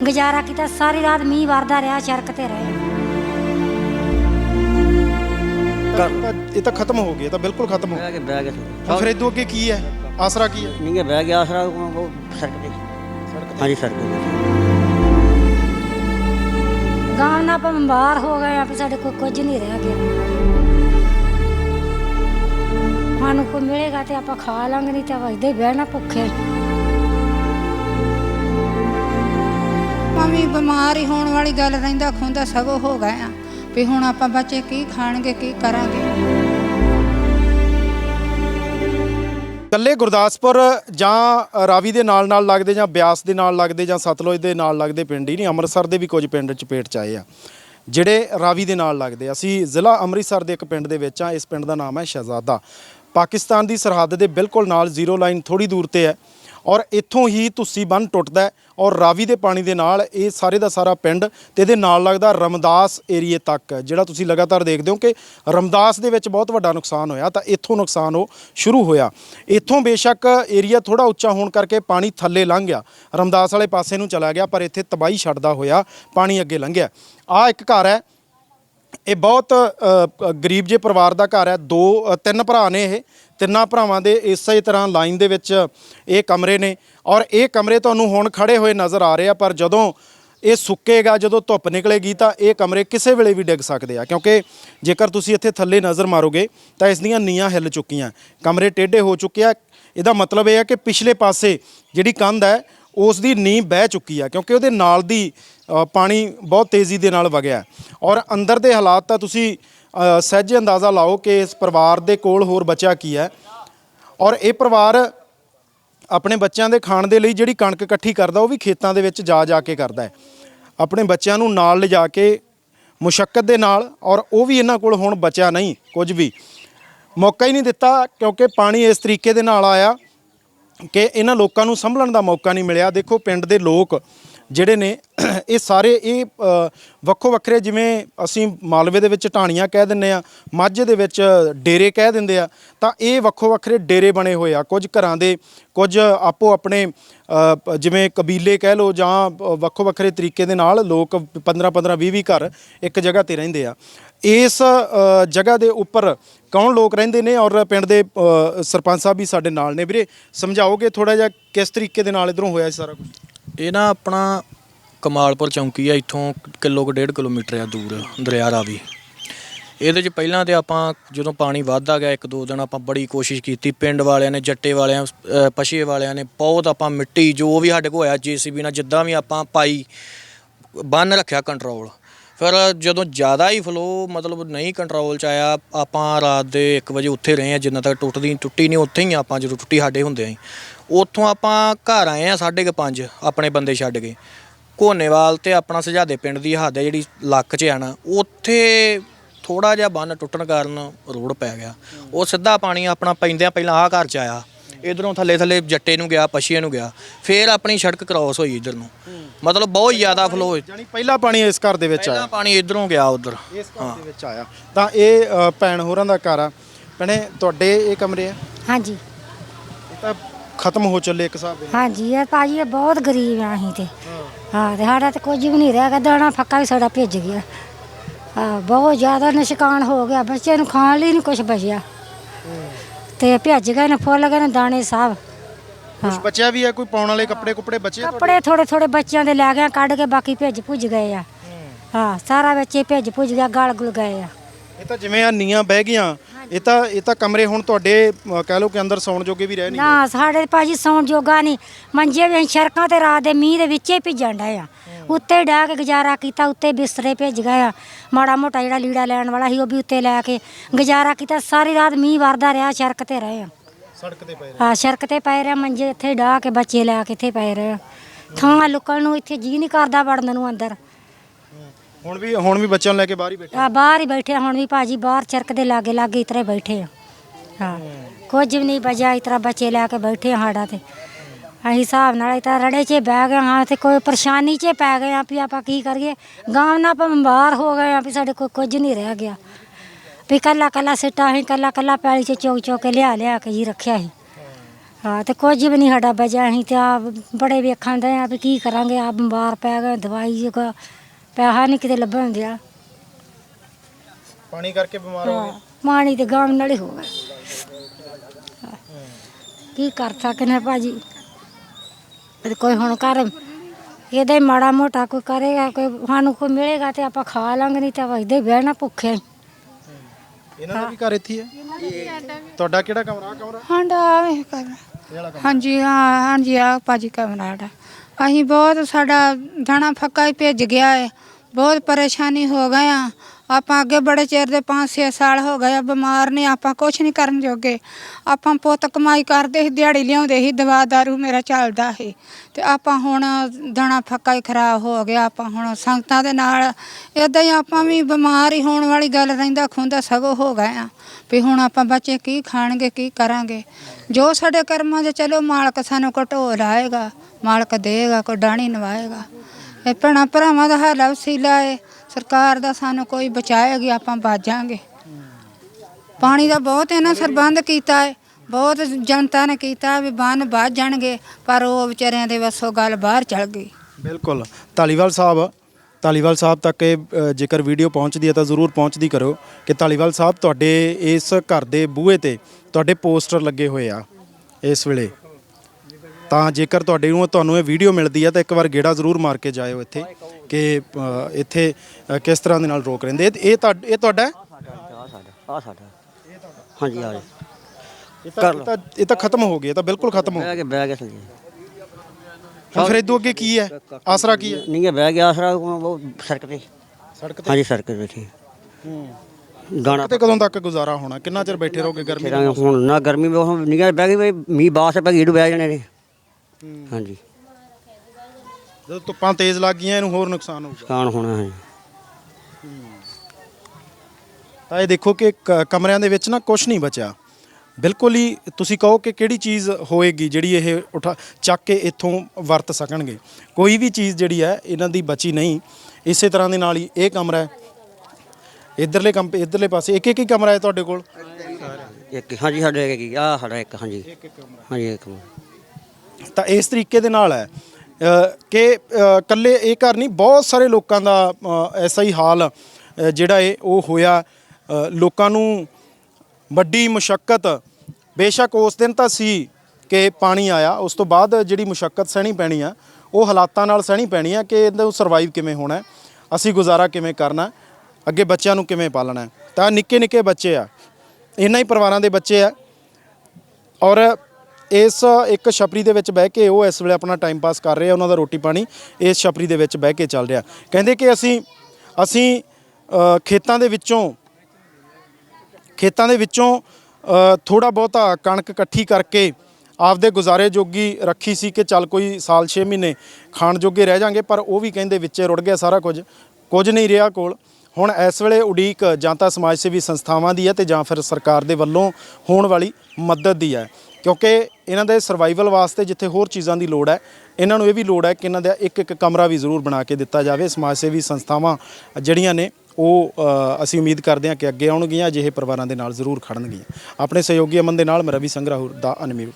ਗੁਜ਼ਾਰਾ ਕੀਤਾ ਸਾਰੀ ਰਾਤ ਮੀਂਹ ਵਰਦਾ ਰਿਹਾ ਸੜਕ ਤੇ ਰਹੇ। ਇਹ ਤਾਂ ਖਤਮ ਹੋ ਗਿਆ ਇਹ ਤਾਂ ਬਿਲਕੁਲ ਖਤਮ ਹੋ ਗਿਆ ਬਹਿ ਕੇ ਬਹਿ ਕੇ ਹੁਣ ਫਿਰ ਇਦੋਂ ਅੱਗੇ ਕੀ ਹੈ? ਆਸਰਾ ਕੀ ਹੈ? ਨਹੀਂ ਬਹਿ ਗਿਆ ਆਸਰਾ ਉਹ ਸੜਕ ਤੇ। ਹਾਂਜੀ ਸੜਕ ਤੇ। ਗਾਂ ਨਾ ਆਪਾਂ ਬਿਮਾਰ ਹੋ ਗਏ ਆ ਵੀ ਸਾਡੇ ਕੋਲ ਕੁਝ ਨਹੀਂ ਰਹਿ ਗਿਆ। ਸਾਨੂੰ ਕੋ ਮਿਲੇਗਾ ਤੇ ਆਪਾਂ ਖਾ ਲਾਂਗੇ ਨਹੀਂ ਤਾਂ ਵਜਦੇ ਬਹਿਣਾ ਭੁੱਖੇ। ਭਾਵੇਂ ਬਿਮਾਰ ਹੀ ਹੋਣ ਵਾਲੀ ਗੱਲ ਰਹਿੰਦਾ, ਖੁੰਦਾ ਸਗੋਂ ਹੋ ਗਏ ਆ। ਵੀ ਹੁਣ ਆਪਾਂ ਬੱਚੇ ਕੀ ਖਾਣਗੇ, ਕੀ ਕਰਾਂਗੇ? ਕੱਲੇ ਗੁਰਦਾਸਪੁਰ ਜਾਂ ਰਾਵੀ ਦੇ ਨਾਲ ਨਾਲ ਲੱਗਦੇ ਜਾਂ ਬਿਆਸ ਦੇ ਨਾਲ ਲੱਗਦੇ ਜਾਂ ਸਤਲੁਜ ਦੇ ਨਾਲ ਲੱਗਦੇ ਪਿੰਡ ਹੀ ਨਹੀਂ, ਅੰਮ੍ਰਿਤਸਰ ਦੇ ਵੀ ਕੁਝ ਪਿੰਡ ਚਪੇਟ ਚ ਆਏ ਆ। ਜਿਹੜੇ ਰਾਵੀ ਦੇ ਨਾਲ ਲੱਗਦੇ ਅਸੀਂ ਜ਼ਿਲ੍ਹਾ ਅੰਮ੍ਰਿਤਸਰ ਦੇ ਇੱਕ ਪਿੰਡ ਦੇ ਵਿੱਚ ਆ, ਇਸ ਪਿੰਡ ਦਾ ਨਾਮ ਹੈ ਸ਼ਹਿਜ਼ਾਦਾ। ਪਾਕਿਸਤਾਨ ਦੀ ਸਰਹੱਦ ਦੇ ਬਿਲਕੁਲ ਨਾਲ ਜ਼ੀਰੋ ਲਾਈਨ ਥੋੜੀ ਦੂਰ ਤੇ ਹੈ। ਔਰ ਇੱਥੋਂ ਹੀ ਤੁਸੀਂ ਬੰਨ ਟੁੱਟਦਾ ਔਰ ਰਾਵੀ ਦੇ ਪਾਣੀ ਦੇ ਨਾਲ ਇਹ ਸਾਰੇ ਦਾ ਸਾਰਾ ਪਿੰਡ ਤੇ ਇਹਦੇ ਨਾਲ ਲੱਗਦਾ ਰਮਦਾਸ ਏਰੀਏ ਤੱਕ ਜਿਹੜਾ ਤੁਸੀਂ ਲਗਾਤਾਰ ਦੇਖਦੇ ਹੋ ਕਿ ਰਮਦਾਸ ਦੇ ਵਿੱਚ ਬਹੁਤ ਵੱਡਾ ਨੁਕਸਾਨ ਹੋਇਆ ਤਾਂ ਇੱਥੋਂ ਨੁਕਸਾਨ ਉਹ ਸ਼ੁਰੂ ਹੋਇਆ। ਇੱਥੋਂ ਬੇਸ਼ੱਕ ਏਰੀਆ ਥੋੜਾ ਉੱਚਾ ਹੋਣ ਕਰਕੇ ਪਾਣੀ ਥੱਲੇ ਲੰਘ ਗਿਆ। ਰਮਦਾਸ ਵਾਲੇ ਪਾਸੇ ਨੂੰ ਚਲਾ ਗਿਆ, ਪਰ ਇੱਥੇ ਤਬਾਹੀ ਛੱਡਦਾ ਹੋਇਆ ਪਾਣੀ ਅੱਗੇ ਲੰਘਿਆ। ਆ ਇੱਕ ਘਰ ਹੈ ਇਹ ਬਹੁਤ ਗਰੀਬ ਜੇ ਪਰਿਵਾਰ ਦਾ ਘਰ ਹੈ। ਦੋ ਤਿੰਨ ਭਰਾ ਨੇ ਇਹ। ਤਿੰਨਾਂ ਭਰਾਵਾਂ ਦੇ ਇਸੇ ਤਰ੍ਹਾਂ ਲਾਈਨ ਦੇ ਵਿੱਚ ਇਹ ਕਮਰੇ ਨੇ। ਔਰ ਇਹ ਕਮਰੇ ਤੁਹਾਨੂੰ ਹੁਣ ਖੜੇ ਹੋਏ ਨਜ਼ਰ ਆ ਰਹੇ ਆ, ਪਰ ਜਦੋਂ ਇਹ ਸੁੱਕੇਗਾ, ਜਦੋਂ ਧੁੱਪ ਨਿਕਲੇਗੀ, ਤਾਂ ਇਹ ਕਮਰੇ ਕਿਸੇ ਵੇਲੇ ਵੀ ਡਿੱਗ ਸਕਦੇ ਆ। ਕਿਉਂਕਿ ਜੇਕਰ ਤੁਸੀਂ ਇੱਥੇ ਥੱਲੇ ਨਜ਼ਰ ਮਾਰੋਗੇ, ਤਾਂ ਇਸ ਦੀਆਂ ਨੀਆਂ ਹਿੱਲ ਚੁੱਕੀਆਂ। ਕਮਰੇ ਟੇਢੇ ਹੋ ਚੁੱਕੇ ਆ। ਇਹਦਾ ਮਤਲਬ ਇਹ ਹੈ ਕਿ ਪਿਛਲੇ ਪਾਸੇ ਜਿਹੜੀ ਕੰਧ ਹੈ, ਉਸ ਦੀ ਨੀਂਹ ਬਹਿ ਚੁੱਕੀ ਆ, ਕਿਉਂਕਿ ਉਹਦੇ ਨਾਲ ਦੀ ਪਾਣੀ ਬਹੁਤ ਤੇਜ਼ੀ ਦੇ ਨਾਲ ਵਗਿਆ ਔਰ ਅੰਦਰ ਦੇ ਹਾਲਾਤ ਤਾਂ ਤੁਸੀਂ ਅ, ਸਹਿਜੇ ਅੰਦਾਜ਼ਾ ਲਾਓ ਕਿ ਇਸ ਪਰਿਵਾਰ ਦੇ ਕੋਲ ਹੋਰ ਬਚਿਆ ਕੀ ਹੈ। ਔਰ ਇਹ ਪਰਿਵਾਰ ਆਪਣੇ ਬੱਚਿਆਂ ਦੇ ਖਾਣ ਦੇ ਲਈ ਜਿਹੜੀ ਕਣਕ ਇਕੱਠੀ ਕਰਦਾ ਉਹ ਵੀ ਖੇਤਾਂ ਦੇ ਵਿੱਚ ਜਾ ਜਾ ਕੇ ਕਰਦਾ ਹੈ। ਆਪਣੇ ਬੱਚਿਆਂ ਨੂੰ ਨਾਲ ਲਿਜਾ ਕੇ ਮੁਸ਼ਕਲ ਦੇ ਨਾਲ ਔਰ ਉਹ ਵੀ ਇਹਨਾਂ ਕੋਲ ਹੁਣ ਬਚਿਆ ਨਹੀਂ ਕੁਝ ਵੀ। ਮੌਕਾ ਹੀ ਨਹੀਂ ਦਿੱਤਾ ਕਿਉਂਕਿ ਪਾਣੀ ਇਸ ਤਰੀਕੇ ਦੇ ਨਾਲ ਆਇਆ ਕਿ ਇਹਨਾਂ ਲੋਕਾਂ ਨੂੰ ਸੰਭਲਣ ਦਾ ਮੌਕਾ ਨਹੀਂ ਮਿਲਿਆ। ਦੇਖੋ ਪਿੰਡ ਦੇ ਲੋਕ ਜਿਹੜੇ ਨੇ, ਇਹ ਸਾਰੇ, ਇਹ ਵੱਖੋ ਵੱਖਰੇ ਜਿਵੇਂ ਅਸੀਂ ਮਾਲਵੇ ਦੇ ਵਿੱਚ ਢਾਣੀਆਂ ਕਹਿ ਦਿੰਨੇ ਆ ਮਾਝੇ ਦੇ ਵਿੱਚ ਡੇਰੇ ਕਹਿ ਦਿੰਦੇ ਆ ਤਾਂ ਇਹ ਵੱਖੋ ਵੱਖਰੇ ਡੇਰੇ ਬਣੇ ਹੋਏ ਆ। ਕੁਝ ਘਰਾਂ ਦੇ, ਕੁਝ ਆਪੋ ਆਪਣੇ ਜਿਵੇਂ ਕਬੀਲੇ ਕਹਿ ਲਓ ਜਾਂ ਵੱਖੋ ਵੱਖਰੇ ਤਰੀਕੇ ਦੇ ਨਾਲ ਲੋਕ 15 15 20 20 ਘਰ ਇੱਕ ਜਗ੍ਹਾ ਤੇ ਰਹਿੰਦੇ ਆ। ਇਸ ਜਗ੍ਹਾ ਦੇ ਉੱਪਰ ਕੌਣ ਲੋਕ ਰਹਿੰਦੇ ਨੇ ਔਰ ਪਿੰਡ ਦੇ ਸਰਪੰਚ ਸਾਹਿਬ ਵੀ ਸਾਡੇ ਨਾਲ ਨੇ ਵੀਰੇ। ਸਮਝਾਓਗੇ ਥੋੜਾ ਜਿਹਾ ਕਿਸ ਤਰੀਕੇ ਦੇ ਨਾਲ ਇਧਰੋਂ ਹੋਇਆ ਇਹ ਸਾਰਾ ਕੁਝ? ਇਹ ਨਾ ਆਪਣਾ ਕਮਾਲਪੁਰ ਚੌਂਕੀ ਆ ਇੱਥੋਂ ਕਿਲੋ ਕੁ ਡੇਢ ਕਿਲੋਮੀਟਰ ਆ ਦੂਰ ਦਰਿਆ ਰਾਵੀ ਇਹਦੇ 'ਚ ਪਹਿਲਾਂ ਤੇ ਆਪਾਂ ਜਦੋਂ ਪਾਣੀ ਵੱਧਦਾ ਗਿਆ ਇੱਕ ਦੋ ਦਿਨ ਆਪਾਂ ਬੜੀ ਕੋਸ਼ਿਸ਼ ਕੀਤੀ। ਪਿੰਡ ਵਾਲਿਆਂ ਨੇ ਜੱਟੇ ਵਾਲਿਆਂ ਅ, ਵਾਲਿਆਂ ਨੇ ਬਹੁਤ ਆਪਾਂ ਮਿੱਟੀ ਜੋ ਵੀ ਸਾਡੇ ਕੋਲ ਹੋਇਆ ਜੀਸੀਬੀ ਨਾਲ ਜਿੱਦਾਂ ਵੀ ਆਪਾਂ ਪਾਈ ਬੰਨ ਰੱਖਿਆ ਕੰਟਰੋਲ ਫਿਰ ਜਦੋਂ ਜ਼ਿਆਦਾ ਹੀ ਫਲੋ ਮਤਲਬ ਨਹੀਂ ਕੰਟਰੋਲ ਚ ਆਇਆ ਆਪਾਂ ਰਾਤ ਦੇ 1 ਵਜੇ ਉੱਥੇ ਰਹੇ ਆ ਜਿੰਨਾ ਤੱਕ ਟੁੱਟਦੀ ਟੁੱਟੀ ਨਹੀਂ ਉੱਥੇ ਹੀ ਆਪਾਂ ਜਦੋਂ ਟੁੱਟੀ ਸਾਡੇ ਹੁੰਦੇ ਆਂ ਉੱਥੋਂ ਆਪਾਂ ਘਰ ਆਏ ਆ ਸਾਢੇ ਕੁ ਪੰਜ ਆਪਣੇ ਬੰਦੇ ਛੱਡ ਕੇ। ਕੋਨੇਵਾਲ ਤੇ ਆਪਣਾ ਸਜਾਦੇ ਪਿੰਡ ਦੀ ਹੱਦ ਹੈ ਜਿਹੜੀ ਲੱਕ 'ਚ ਆਣਾ ਉੱਥੇ ਥੋੜਾ ਜਿਹਾ ਬੰਨ ਟੁੱਟਣ ਕਾਰਨ ਰੋਡ ਪੈ ਗਿਆ। ਉਹ ਸਿੱਧਾ ਪਾਣੀ ਆਪਣਾ ਪੈਂਦਿਆਂ ਪਹਿਲਾਂ ਆਹ ਘਰ 'ਚ ਆਇਆ। ਇਧਰੋਂ ਥੱਲੇ ਥੱਲੇ ਜੱਟੇ ਨੂੰ ਗਿਆ ਪਸ਼ੀਏ ਨੂੰ ਗਿਆ। ਫੇਰ ਆਪਣੀ ਸੜਕ ਕ੍ਰਾਸ ਹੋਈ ਇਧਰ ਨੂੰ। ਮਤਲਬ ਬਹੁਤ ਜ਼ਿਆਦਾ ਫਲੋ ਜਾਨੀ ਪਹਿਲਾ ਪਾਣੀ ਇਸ ਘਰ ਦੇ ਵਿੱਚ ਆਇਆ? ਪਹਿਲਾਂ ਪਾਣੀ ਇਧਰੋਂ ਗਿਆ ਉਧਰ। ਇਸ ਘਰ ਦੇ ਵਿੱਚ ਆਇਆ। ਤਾਂ ਇਹ ਅ, ਭੈਣ ਹੋਰਾਂ ਦਾ ਘਰ ਆ। ਭੈਣੇ ਤੁਹਾਡੇ ਇਹ ਕਮਰੇ ਆ? ਹਾਂਜੀ। ਇਹ ਤਾਂ ਖਤਮ ਹੋ ਚੱਲੇ ਇੱਕ ਹਿਸਾਬ ਦੇ ਹਾਂਜੀ ਇਹ ਭਾਜੀ ਇਹ ਬਹੁਤ ਗਰੀਬ ਆ ਅਸੀਂ ਤੇ। ਹਾਂ। ਤੇ ਸਾਡਾ ਤੇ ਕੁਝ ਵੀ ਨਹੀਂ ਰਹਿ ਗਿਆ ਦਾਣਾ ਫੱਕਾ ਵੀ ਸਾਡਾ ਭਿੱਜ ਗਿਆ। ਹਾਂ ਬਹੁਤ ਜ਼ਿਆਦਾ ਨਿਸ਼ਕਾਨ ਹੋ ਗਿਆ ਬੱਚੇ ਨੂੰ ਖਾਣ ਲਈ ਨਹੀਂ ਕੁਝ ਬਚਿਆ। ਤੇ ਭਿੱਜ ਗਏ ਨੇ ਫੁੱਲ ਗਏ ਨੇ ਦਾਣੇ ਸਭ। ਕੁਝ ਬਚਿਆ ਵੀ ਹੈ ਕੋਈ ਪਾਉਣ ਵਾਲੇ ਕੱਪੜੇ ਕੁਪੜੇ ਬਚੇ ਆ? ਕੱਪੜੇ ਥੋੜੇ ਥੋੜੇ ਬੱਚਿਆਂ ਦੇ ਲੈ ਗਏ ਕੱਢ ਕੇ ਬਾਕੀ ਭਿੱਜ ਭੁੱਜ ਗਏ ਆ। ਹਾਂ। ਸਾਰਾ ਵਿੱਚ ਹੀ ਭਿੱਜ ਭੁੱਜ ਗਿਆ ਗਲ ਗੁਲ ਗਏ ਆ। ਇਹ ਤਾਂ ਜਿਵੇਂ ਆ ਨੀਆਂ ਬਹਿ ਗਈਆਂ ਇਹ ਤਾਂ ਇਹ ਤਾਂ ਕਮਰੇ ਹੁਣ ਤੁਹਾਡੇ ਅ, ਕਹਿ ਲਓ ਕਿ ਅੰਦਰ ਸੌਣ ਜੋਗੇ ਵੀ ਰਹਿ ਨਹੀਂ ਨਾ ਸਾਡੇ ਭਾਜੀ ਸੌਣ ਜੋਗਾ ਨਹੀਂ। ਮੰਜੇ ਵੀ ਅਸੀਂ ਸੜਕਾਂ ਤੇ ਰਾਤ ਦੇ ਮੀਂਹ ਦੇ ਵਿੱਚ ਹੀ ਭਿੱਜਣ ਡਏ ਆ। ਉੱਤੇ ਡਾਹ ਕੇ ਗੁਜ਼ਾਰਾ ਕੀਤਾ ਉੱਤੇ ਬਿਸਤਰੇ ਭਿੱਜ ਗਏ ਆ। ਮਾੜਾ ਮੋਟਾ ਜਿਹੜਾ ਲੀੜਾ ਲੈਣ ਵਾਲਾ ਸੀ ਉਹ ਵੀ ਉੱਤੇ ਲੈ ਕੇ ਗੁਜ਼ਾਰਾ ਕੀਤਾ। ਸਾਰੀ ਰਾਤ ਮੀਂਹ ਵਰਦਾ ਰਿਹਾ ਸੜਕ ਤੇ ਰਹੇ ਆ। ਸੜਕ ਤੇ ਪਏ ਆ ਸੜਕ ਤੇ ਪਏ ਰਹੇ ਮੰਜੇ ਇੱਥੇ ਡਾਹ ਕੇ ਬੱਚੇ ਲੈ ਕੇ ਇੱਥੇ ਪਏ ਰਹੇ ਆ। ਥਾਂ ਲੁਕਣ ਨੂੰ ਇੱਥੇ ਜੀ ਨਹੀਂ ਕਰਦਾ ਵੜਨ ਨੂੰ ਅੰਦਰ। ਹੁਣ ਵੀ ਹੁਣ ਵੀ ਬੱਚਿਆਂ ਨੂੰ ਲੈ ਕੇ ਬਾਹਰ ਹੀ ਬੈਠੇ ਆ ਬਾਹਰ ਹੀ ਬੈਠੇ ਆ, ਹੁਣ ਵੀ ਭਾਜੀ ਬਾਹਰ ਚਰਕ ਦੇ ਲਾਗੇ ਲਾਗੇ ਇਤਰੇ ਬੈਠੇ ਆ। ਹਾਂ ਕੁਝ ਵੀ ਨਹੀਂ ਬਜਾ ਇਤਰਾ ਬੱਚੇ ਲੈ ਕੇ ਬੈਠੇ ਆ ਸਾਡਾ ਤੇ। ਅਸੀਂ ਹਿਸਾਬ ਨਾਲ ਇਤਰਾ ਰੜੇ 'ਚ ਬਹਿ ਗਏ ਹਾਂ ਤੇ ਕੋਈ ਪਰੇਸ਼ਾਨੀ 'ਚ ਪੈ ਗਏ ਆ ਵੀ ਆਪਾਂ ਕੀ ਕਰੀਏ। ਗਾਂਵ ਨਾਲ ਆਪਾਂ ਬਿਮਾਰ ਹੋ ਗਏ ਆ ਵੀ ਸਾਡੇ ਕੋਲ ਕੁਝ ਨਹੀਂ ਰਹਿ ਗਿਆ। ਵੀ ਕੱਲਾ ਕੱਲਾ ਸਿੱਟਾ ਅਸੀਂ ਕੱਲਾ ਕੱਲਾ ਪੈਲੀ 'ਚ ਚੌਕ ਚੌਕ ਕੇ ਲਿਆ ਲਿਆ ਕੇ ਜੀ ਰੱਖਿਆ ਸੀ। ਹਾਂ ਤੇ ਕੁਝ ਵੀ ਨਹੀਂ ਸਾਡਾ ਬਚਿਆ ਅਸੀਂ ਤੇ ਆਪ ਬੜੇ ਵੇਖਣ ਦੇ ਆ ਵੀ ਕੀ ਕਰਾਂਗੇ ਆ ਬਿਮਾਰ ਪੈ ਗਏ ਦਵਾਈ ਜਗਾ ਪੈਸਾ ਨਹੀਂ ਕਿਤੇ ਲੱਭਣ ਦਿਆ। ਪਾਣੀ ਕਰਕੇ ਬਿਮਾਰ ਹੋ ਗਏ। ਮਾਣੀ ਤੇ ਗਾਮ ਨਾਲ ਹੀ ਹੋ ਗਏ। ਹਾਂ। ਕੀ ਕਰ ਸਕਨੇ ਭਾਜੀ? ਤੇ ਕੋਈ ਹੁਣ ਕਰ ਇਹਦਾ ਹੀ ਮਾੜਾ ਮੋਟਾ ਕੋਈ ਕਰੇਗਾ ਕੋਈ ਸਾਨੂੰ ਕੋਈ ਮਿਲੇਗਾ ਤੇ ਆਪਾਂ ਖਾ ਲਾਂਗੇ ਨਹੀਂ ਤਾਂ ਆਪਾਂ ਹੀ ਬਹਿਣਾ ਭੁੱਖੇ। ਇਹਨਾਂ ਦਾ ਵੀ ਘਰ ਇੱਥੇ ਹੀ ਹੈ ਤੁਹਾਡਾ ਕਿਹੜਾ ਕਮਰਾ? ਕਮਰਾ? ਹਾਂਡਾ ਆਵੇ ਕਰ ਹਾਂਜੀ ਹਾਂ ਹਾਂਜੀ ਆ ਭਾਜੀ ਕਮਰਾੜਾ ਅਸੀਂ ਬਹੁਤ ਸਾਡਾ ਦਾਣਾ ਫੱਕਾ ਹੀ ਭਿੱਜ ਗਿਆ ਹੈ ਬਹੁਤ ਪਰੇਸ਼ਾਨੀ ਹੋ ਗਏ ਆ। ਆਪਾਂ ਅੱਗੇ ਬੜੇ ਚਿਰ ਦੇ 5-6 ਸਾਲ ਹੋ ਗਏ ਆ, ਬਿਮਾਰ ਨੇ, ਆਪਾਂ ਕੁਝ ਨਹੀਂ ਕਰਨ ਜੋਗੇ। ਆਪਾਂ ਪੁੱਤ ਕਮਾਈ ਕਰਦੇ ਸੀ, ਦਿਹਾੜੀ ਲਿਆਉਂਦੇ ਸੀ, ਦਵਾ ਦਾਰੂ ਮੇਰਾ ਚੱਲਦਾ ਸੀ। ਤੇ ਆਪਾਂ ਹੁਣ ਦਣਾ ਫੱਕਾ ਹੀ ਖਰਾਬ ਹੋ ਗਿਆ, ਆਪਾਂ ਹੁਣ ਸੰਗਤਾਂ ਦੇ ਨਾਲ ਇਦਾਂ ਹੀ ਆਪਾਂ ਵੀ ਬਿਮਾਰ ਹੀ ਹੋਣ ਵਾਲੀ ਗੱਲ ਰਹਿੰਦਾ, ਖੁੰਦਾ ਸਗੋਂ ਹੋ ਗਏ ਆ। ਵੀ ਹੁਣ ਆਪਾਂ ਬੱਚੇ ਕੀ ਖਾਣਗੇ, ਕੀ ਕਰਾਂਗੇ? ਜੋ ਸਾਡੇ ਕਰਮਾਂ 'ਚ ਚਲੋ, ਮਾਲਕ ਸਾਨੂੰ ਘਟੋ ਲਾਏਗਾ, ਮਾਲਕ ਦੇਗਾ ਕੋਈ ਡਾਣੀ ਨਵਾਏਗਾ। ਇਹ ਭੈਣਾਂ ਭਰਾਵਾਂ ਦਾ ਹਾਲਾ ਵਸੀਲਾ ਏ। ਸਰਕਾਰ ਦਾ ਸਾਨੂੰ ਕੋਈ ਬਚਾਏਗੀ ਆਪਾਂ ਬਾਜਾਂਗੇ ਪਾਣੀ ਦਾ ਬਹੁਤ ਇਹਨਾਂ ਸਰਬੰਧ ਕੀਤਾ ਹੈ। ਬਹੁਤ ਜਨਤਾ ਨੇ ਕੀਤਾ ਵੀ ਬੰਨ ਬਾਜ ਜਾਣਗੇ ਪਰ ਉਹ ਵਿਚਾਰਿਆਂ ਦੇ ਵਸੋਂ ਗੱਲ ਬਾਹਰ ਚਲ ਗਈ। ਬਿਲਕੁਲ। ਧਾਲੀਵਾਲ ਸਾਹਿਬ ਧਾਲੀਵਾਲ ਸਾਹਿਬ ਤੱਕ ਇਹ ਅ, ਜੇਕਰ ਵੀਡੀਓ ਪਹੁੰਚਦੀ ਹੈ ਤਾਂ ਜ਼ਰੂਰ ਪਹੁੰਚਦੀ ਕਰੋ ਕਿ ਧਾਲੀਵਾਲ ਸਾਹਿਬ ਤੁਹਾਡੇ ਇਸ ਘਰ ਦੇ ਬੂਹੇ ਤੇ ਤੁਹਾਡੇ ਪੋਸਟਰ ਲੱਗੇ ਹੋਏ ਆ ਇਸ ਵੇਲੇ। ਤਾਂ ਜੇਕਰ ਤੁਹਾਡੇ ਨੂੰ ਤੁਹਾਨੂੰ ਇਹ ਵੀਡੀਓ ਮਿਲਦੀ ਹੈ ਤਾਂ ਇੱਕ ਵਾਰ ਗੇੜਾ ਜ਼ਰੂਰ ਮਾਰ ਕੇ ਜਾਇਓ ਇੱਥੇ ਕਿ ਅ, ਇੱਥੇ ਅ, ਕਿਸ ਤਰ੍ਹਾਂ ਦੇ ਨਾਲ ਰੋਕ ਰਹਿੰਦੇ ਇਹ ਇਹ ਤੁਹਾ- ਇਹ ਤੁਹਾਡਾ ਹੈ? ਆ ਸਾਡਾ ਆ ਸਾਡਾ ਹਾਂਜੀ ਆ ਇਹ ਤਾਂ ਇਹ ਤਾਂ ਇਹ ਤਾਂ ਖਤਮ ਹੋ ਗਿਆ ਇਹ ਤਾਂ ਬਿਲਕੁਲ ਖਤਮ ਹੋ ਗਿਆ ਬਹਿ ਕੇ ਬਹਿ ਕੇ ਹੁਣ ਫਿਰ ਇਦੋਂ ਅੱਗੇ ਕੀ ਹੈ? ਆਸਰਾ ਕੀ ਹੈ? ਨਹੀਂ ਇਹ ਬਹਿ ਗਿਆ ਆਸਰਾ ਉਹ ਸੜਕ ਤੇ। ਸੜਕ ਤੇ? ਹਾਂਜੀ ਸੜਕ ਤੇ ਬੈਠੀ ਦਾਣਾ ਤੇ ਕਦੋਂ ਤੱਕ ਗੁਜ਼ਾਰਾ ਹੋਣਾ? ਕਿੰਨਾ ਚਿਰ ਬੈਠੇ ਰਹੋਗੇ ਗਰਮੀ ਹੁਣ ਨਾ ਗਰਮੀ ਉਹ ਨਿਗਾਹ ਬਹਿ ਗਈ ਮੀਂਹ ਬਾਸ ਪੈ ਗਈ ਬਹਿ ਜਾਣੇ ਨੇ। ਹਾਂਜੀ। ਜਦੋਂ ਧੁੱਪਾਂ ਤੇਜ਼ ਲੱਗ ਗਈਆਂ ਇਹਨੂੰ ਹੋਰ ਨੁਕਸਾਨ ਹੋਊਗਾ। ਕਾਣ ਹੋਣਾ ਹੈ। ਤਾਂ ਇਹ ਦੇਖੋ ਕਿ ਕ- ਕਮਰਿਆਂ ਦੇ ਵਿੱਚ ਨਾ ਕੁਝ ਨਹੀਂ ਬਚਿਆ। ਬਿਲਕੁਲ ਹੀ ਤੁਸੀਂ ਕਹੋ ਕਿ ਕਿਹੜੀ ਚੀਜ਼ ਹੋਏਗੀ ਜਿਹੜੀ ਇਹ ਉਠਾ ਚੱਕ ਕੇ ਇੱਥੋਂ ਵਰਤ ਸਕਣਗੇ। ਕੋਈ ਵੀ ਚੀਜ਼ ਜਿਹੜੀ ਹੈ ਇਹਨਾਂ ਦੀ ਬਚੀ ਨਹੀਂ। ਇਸੇ ਤਰ੍ਹਾਂ ਦੇ ਨਾਲ ਹੀ ਇਹ ਕਮਰਾ ਹੈ। ਇਧਰਲੇ ਕੰਪ ਇਧਰਲੇ ਪਾਸੇ ਇੱਕ ਇੱਕ ਹੀ ਕਮਰਾ ਹੈ ਤੁਹਾਡੇ ਕੋਲ? ਇੱਕ ਹਾਂਜੀ ਸਾਡੇ ਕੀ ਆ ਸਾਡਾ ਇੱਕ ਹਾਂਜੀ। ਹਾਂਜੀ ਇੱਕ ਤਾਂ ਇਸ ਤਰੀਕੇ ਦੇ ਨਾਲ ਹੈ। ਕਿ ਅ, ਕੱਲੇ ਇਹ ਘਰ ਨਹੀਂ ਬਹੁਤ ਸਾਰੇ ਲੋਕਾਂ ਦਾ ਐਸਾ ਹੀ ਹਾਲ ਜਿਹੜਾ ਹੈ ਉਹ ਹੋਇਆ। ਲੋਕਾਂ ਨੂੰ ਵੱਡੀ ਮੁਸ਼ਕਲ ਬੇਸ਼ੱਕ ਉਸ ਦਿਨ ਤਾਂ ਸੀ ਕਿ ਪਾਣੀ ਆਇਆ ਉਸ ਤੋਂ ਬਾਅਦ ਜਿਹੜੀ ਮੁਸ਼ਕਲ ਸਹਿਣੀ ਪੈਣੀ ਆ ਉਹ ਹਾਲਾਤਾਂ ਨਾਲ ਸਹਿਣੀ ਪੈਣੀ ਆ ਕਿ ਇਹਨੂੰ ਸਰਵਾਈਵ ਕਿਵੇਂ ਹੋਣਾ ਅਸੀਂ ਗੁਜ਼ਾਰਾ ਕਿਵੇਂ ਕਰਨਾ ਅੱਗੇ ਬੱਚਿਆਂ ਨੂੰ ਕਿਵੇਂ ਪਾਲਣਾ ਤਾਂ ਨਿੱਕੇ ਨਿੱਕੇ ਬੱਚੇ ਆ ਇਹਨਾਂ ਹੀ ਪਰਿਵਾਰਾਂ ਦੇ ਬੱਚੇ ਆ। ਔਰ ਇਸ ਇੱਕ ਛਪਰੀ ਦੇ ਵਿੱਚ ਬਹਿ ਕੇ ਉਹ ਇਸ ਵੇਲੇ ਆਪਣਾ ਟਾਈਮ ਪਾਸ ਕਰ ਰਹੇ ਆ, ਉਹਨਾਂ ਦਾ ਰੋਟੀ ਪਾਣੀ ਇਸ ਛਪਰੀ ਦੇ ਵਿੱਚ ਬਹਿ ਕੇ ਚੱਲ ਰਿਹਾ। ਕਹਿੰਦੇ ਕਿ ਅਸੀਂ ਅਸੀਂ ਖੇਤਾਂ ਦੇ ਵਿੱਚੋਂ, ਖੇਤਾਂ ਦੇ ਵਿੱਚੋਂ ਥੋੜਾ ਬਹੁਤਾ ਕਣਕ ਇਕੱਠੀ ਕਰਕੇ ਆਪਦੇ ਗੁਜ਼ਾਰੇ ਜੋਗੀ ਰੱਖੀ ਸੀ ਕਿ ਚੱਲ ਕੋਈ ਸਾਲ 6 ਮਹੀਨੇ ਖਾਣ ਜੋਗੇ ਰਹਿ ਜਾਾਂਗੇ, ਪਰ ਉਹ ਵੀ ਕਹਿੰਦੇ ਵਿੱਚੇ ਰੁੜ ਗਿਆ ਸਾਰਾ ਕੁਝ ਕੁਝ ਨਹੀਂ ਰਿਹਾ ਕੋਲ। ਹੁਣ ਇਸ ਵੇਲੇ ਉਡੀਕ ਜਾਂ ਤਾਂ ਸਮਾਜ ਸੇਵੀ ਸੰਸਥਾਵਾਂ ਦੀ ਹੈ ਤੇ ਜਾਂ ਫਿਰ ਸਰਕਾਰ ਦੇ ਵੱਲੋਂ ਹੋਣ ਵਾਲੀ ਮਦਦ ਦੀ ਹੈ। ਕਿਉਂਕਿ ਇਹਨਾਂ ਦੇ ਸਰਵਾਈਵਲ ਵਾਸਤੇ ਜਿੱਥੇ ਹੋਰ ਚੀਜ਼ਾਂ ਦੀ ਲੋੜ ਹੈ, ਇਹਨਾਂ ਨੂੰ ਇਹ ਵੀ ਲੋੜ ਹੈ ਕਿ ਇਹਨਾਂ ਦਾ ਇੱਕ ਇੱਕ ਕਮਰਾ ਵੀ ਜ਼ਰੂਰ ਬਣਾ ਕੇ ਦਿੱਤਾ ਜਾਵੇ। ਸਮਾਜ ਸੇਵੀ ਸੰਸਥਾਵਾਂ ਜਿਹੜੀਆਂ ਨੇ, ਉਹ ਅਸੀਂ ਉਮੀਦ ਕਰਦੇ ਹਾਂ ਕਿ ਅੱਗੇ ਆਉਣਗੀਆਂ, ਅਜਿਹੇ ਪਰਿਵਾਰਾਂ ਦੇ ਨਾਲ ਜ਼ਰੂਰ ਖੜਨਗੀਆਂ। ਆਪਣੇ ਸਹਿਯੋਗੀ ਅਮਨ ਦੇ ਨਾਲ ਮੈਂ ਰਵੀ ਸੰਗਰਾਹੁਰ ਦਾ ਅਨਮਿਊਟ